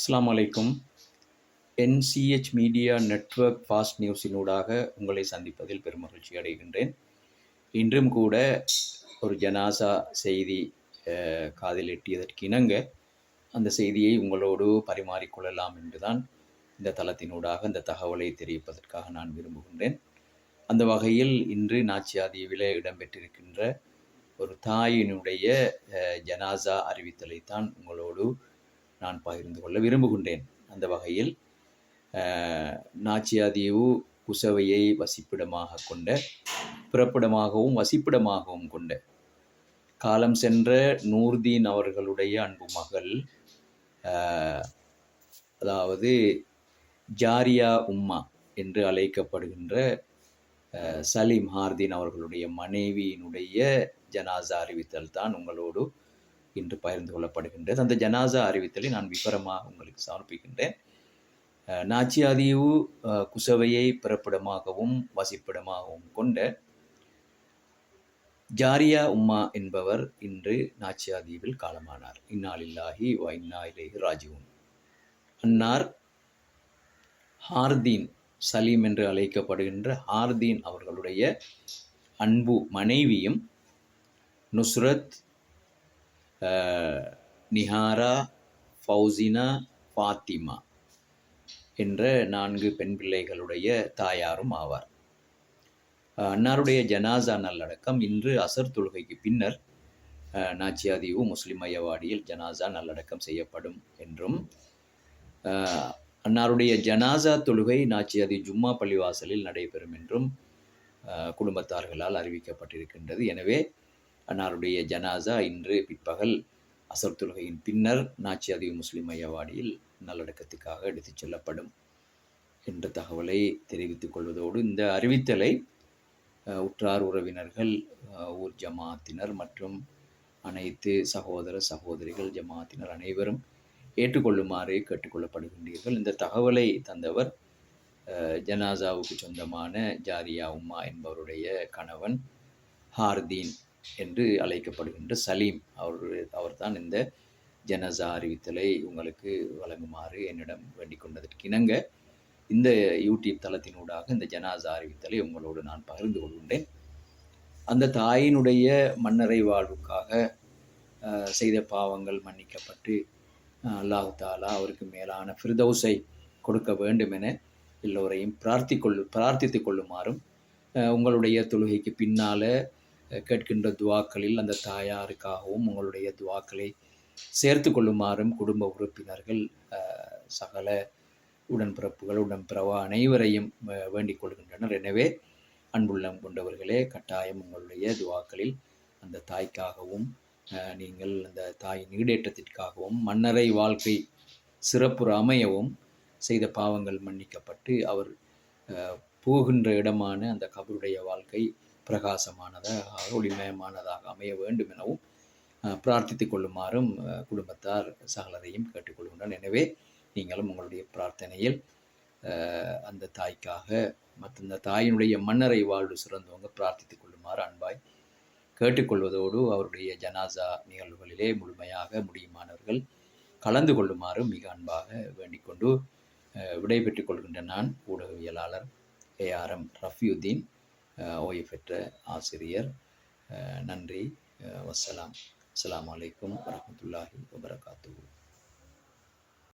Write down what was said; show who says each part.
Speaker 1: அஸ்லாம் அலைக்கும் NCH media network fast நியூஸினூடாக உங்களை சந்திப்பதில் பெருமகிழ்ச்சி அடைகின்றேன். இன்றும் கூட ஒரு ஜனாசா செய்தி காதில் எட்டியதற்கு இணங்க அந்த செய்தியை உங்களோடு பரிமாறிக்கொள்ளலாம் என்றுதான் இந்த தளத்தினூடாக இந்த தகவலை தெரிவிப்பதற்காக நான் விரும்புகின்றேன். அந்த வகையில் இன்று நாச்சியாதீவில் இடம்பெற்றிருக்கின்ற ஒரு தாயினுடைய ஜனாசா அறிவித்தலைத்தான் உங்களோடு நான் பகிர்ந்து கொள்ள விரும்புகின்றேன். அந்த வகையில் நாச்சியாதீவு குசவையை வசிப்பிடமாக கொண்ட பிறப்பிடமாகவும் வசிப்பிடமாகவும் கொண்ட காலம் சென்ற நூர்தீன் அவர்களுடைய அன்பு மகள் அதாவது ஜாரியா உம்மா என்று அழைக்கப்படுகின்ற சலீம் ஹார்தீன் அவர்களுடைய மனைவியினுடைய ஜனாசா அறிவித்தல் தான் உங்களோடு இன்று பகிர்ந்து கொள்ளப்படுகின்றது. அந்த ஜனாசா அறிவித்தலை நான் விவரமாக உங்களுக்கு சமர்ப்பிக்கின்றேன். நாச்சியாதீவு குசவையை பிறப்பிடமாகவும் வசிப்பிடமாகவும் கொண்ட ஜாரியா உம்மா என்பவர் இன்று நாச்சியாதீவில் காலமானார். இன்னாலில்லாஹி வ இன்னா இலைஹி அன்னார் ஹார்தீன் சலீம் என்று அழைக்கப்படுகின்ற ஹார்தீன் அவர்களுடைய அன்பு மனைவியும் நுஸ்ரத் நிஹாரா ஃபௌசினா ஃபாத்திமா என்ற நான்கு பெண் பிள்ளைகளுடைய தாயாரும் ஆவார். அன்னாருடைய ஜனாசா நல்லடக்கம் இன்று அசர் தொழுகைக்கு பின்னர் நாச்சியாதீவு முஸ்லிம் மையவாடியில் ஜனாசா நல்லடக்கம் செய்யப்படும் என்றும் அன்னாருடைய ஜனாசா தொழுகை நாச்சியாதி ஜும்மா பள்ளிவாசலில் நடைபெறும் என்றும் குடும்பத்தார்களால் அறிவிக்கப்பட்டிருக்கின்றது. எனவே அன்னாருடைய ஜனாசா இன்று பிற்பகல் அசர் தொழுகையின் பின்னர் நாச்சியாதி முஸ்லிம் மையவாடியில் நல்லடக்கத்துக்காக எடுத்துச் செல்லப்படும் என்ற தகவலை தெரிவித்துக் கொள்வதோடு இந்த அறிவித்தலை உற்றார் உறவினர்கள் ஊர் ஜமாத்தினர் மற்றும் அனைத்து சகோதர சகோதரிகள் ஜமாத்தினர் அனைவரும் ஏற்றுக்கொள்ளுமாறு கேட்டுக்கொள்ளப்படுகின்றீர்கள். இந்த தகவலை தந்தவர் ஜனாசாவுக்கு சொந்தமான ஜாரியா உம்மா என்பவருடைய கணவன் ஹார்தீன். என்று அழைக்கப்படுகின்ற சலீம். அவர் அவர்தான் இந்த ஜனசா அறிவித்தலை உங்களுக்கு வழங்குமாறு என்னிடம் வேண்டிக் கொண்டதற்கு இணங்க இந்த யூடியூப் தளத்தினூடாக இந்த ஜனாசா அறிவித்தலை உங்களோடு நான் பகிர்ந்து கொள்கின்றேன். அந்த தாயினுடைய மன்னரை வாழ்வுக்காக செய்த பாவங்கள் மன்னிக்கப்பட்டு அல்லாஹு தாலா அவருக்கு மேலான ஃபிர்தௌஸை கொடுக்க வேண்டும் என எல்லோரையும் பிரார்த்திக்கொள்ளு பிரார்த்தித்துக் கொள்ளுமாறும் உங்களுடைய தொழுகைக்கு பின்னால் கேட்கின்ற துவாக்களில் அந்த தாயாருக்காகவும் உங்களுடைய துவாக்களை சேர்த்து கொள்ளுமாறும் குடும்ப உறுப்பினர்கள் சகல உடன்பிறப்புகள் உடன்பிறவா அனைவரையும் வேண்டிக் கொள்கின்றனர். எனவே அன்புள்ளம் கொண்டவர்களே கட்டாயம் உங்களுடைய துவாக்களில் அந்த தாய்க்காகவும் நீங்கள் அந்த தாயின் ஈடேற்றத்திற்காகவும் மன்னரை வாழ்க்கை சிறப்புற அமையவும் செய்த பாவங்கள் மன்னிக்கப்பட்டு அவர் போகின்ற இடமான அந்த கபருடைய வாழ்க்கை பிரகாசமானதாக ஒளிமயமானதாக அமைய வேண்டும் எனவும் பிரார்த்தித்துக் கொள்ளுமாறும் குடும்பத்தார் சகலரையும் கேட்டுக்கொள்கின்றனர். எனவே நீங்களும் உங்களுடைய பிரார்த்தனையில் அந்த தாய்க்காக மற்ற இந்த தாயினுடைய மன்னரை வாழ்வு சிறந்தவங்க பிரார்த்தித்துக் கொள்ளுமாறு அன்பாய் கேட்டுக்கொள்வதோடு அவருடைய ஜனாசா நிகழ்வுகளிலே முழுமையாக முடியுமானவர்கள் கலந்து கொள்ளுமாறு மிக அன்பாக வேண்டிக்கொண்டு விடைபெற்றுக் கொள்கின்ற நான் ஊடகவியலாளர் ஏஆர்எம் ரஃபியுத்தீன். ஓய்வு பெற்ற ஆசிரியர். நன்றி. வசலாம் வஸ்ஸலாம். அஸ்ஸலாமு அலைக்கும்